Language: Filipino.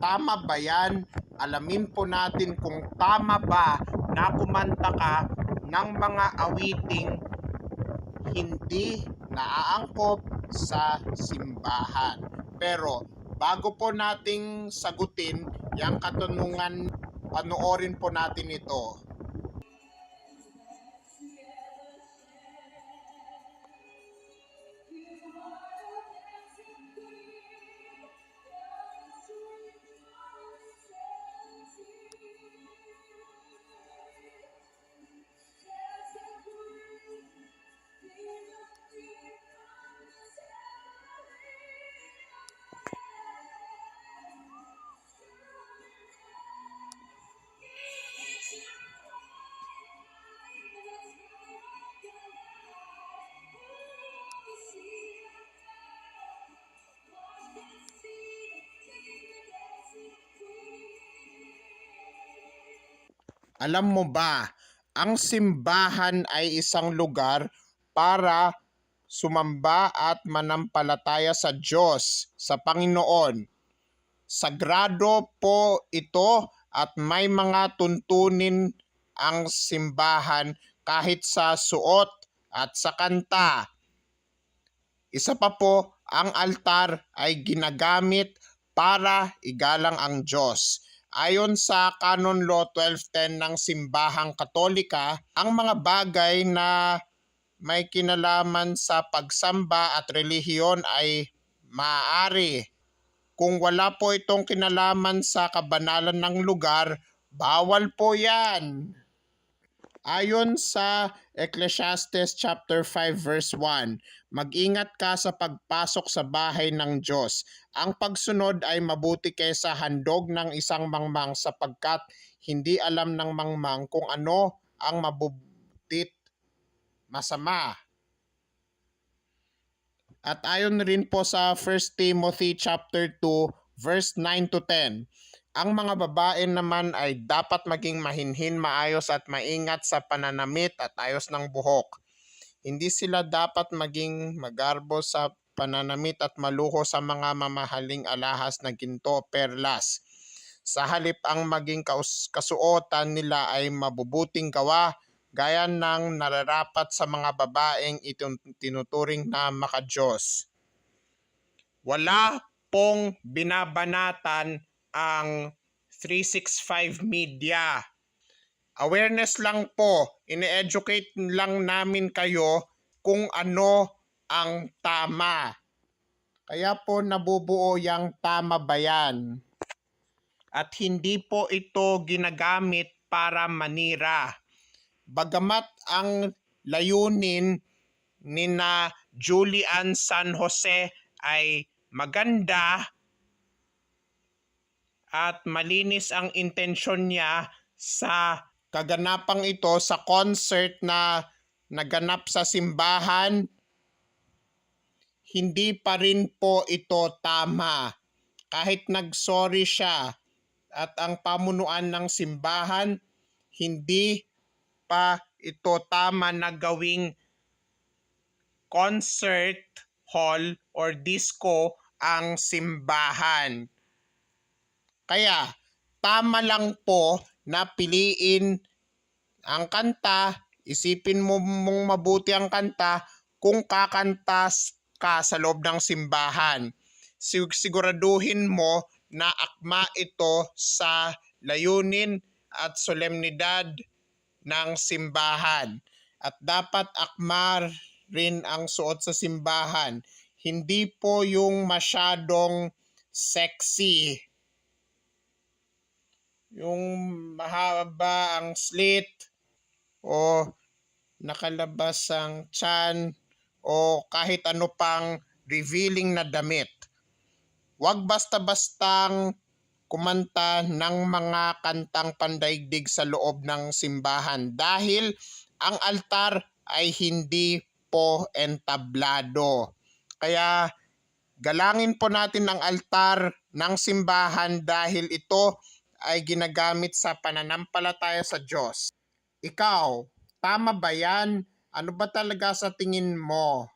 tama ba yan? Alamin po natin kung tama ba na kumanta ka ng mga awiting hindi naaangkop sa simbahan. Pero bago po nating sagutin yung katanungan, panoorin po natin ito. Alam mo ba, ang simbahan ay isang lugar para sumamba at manampalataya sa Diyos, sa Panginoon. Sagrado po ito at may mga tuntunin ang simbahan kahit sa suot at sa kanta. Isa pa po, ang altar ay ginagamit para igalang ang Diyos. Ayon sa Canon Law 1210 ng Simbahang Katolika, ang mga bagay na may kinalaman sa pagsamba at relihiyon ay maaari. Kung wala po itong kinalaman sa kabanalan ng lugar, bawal po yan. Ayon sa Ecclesiastes chapter 5 verse 1, mag-ingat ka sa pagpasok sa bahay ng Diyos. Ang pagsunod ay mabuti kaysa handog ng isang mangmang sapagkat hindi alam ng mangmang kung ano ang mabutit masama. At ayon rin po sa 1 Timothy chapter 2 verse 9 to 10, ang mga babae naman ay dapat maging mahinhin, maayos at maingat sa pananamit at ayos ng buhok. Hindi sila dapat maging magarbo sa pananamit at maluho sa mga mamahaling alahas na ginto perlas. Sa halip ang maging kasuotan nila ay mabubuting gawa gaya ng nararapat sa mga babaeng itong tinuturing na makadiyos. Wala pong binabanatan ang 365 media. Awareness lang po, ine-educate lang namin kayo kung ano ang tama. Kaya po nabubuo yung tama bayan. At hindi po ito ginagamit para manira. Bagamat ang layunin ni na Julian San Jose ay maganda at malinis ang intensyon niya sa kaganapang ito sa concert na naganap sa simbahan, hindi pa rin po ito tama. Kahit nagsorry siya at ang pamunuan ng simbahan, hindi pa ito tama na gawing concert hall or disco ang simbahan. Kaya tama lang po na piliin ang kanta, isipin mo mong mabuti ang kanta kung kakanta ka sa loob ng simbahan. Sig- Siguraduhin mo na akma ito sa layunin at solemnidad ng simbahan. At dapat akma rin ang suot sa simbahan. Hindi po yung masyadong sexy yung mahaba ang slit o nakalabas ang chan o kahit ano pang revealing na damit. Huwag basta-bastang kumanta ng mga kantang pandaigdig sa loob ng simbahan dahil ang altar ay hindi po entablado. Kaya galangin po natin ang altar ng simbahan dahil ito ay ginagamit sa pananampalataya sa Diyos. Ikaw, tama ba yan? Ano ba talaga sa tingin mo?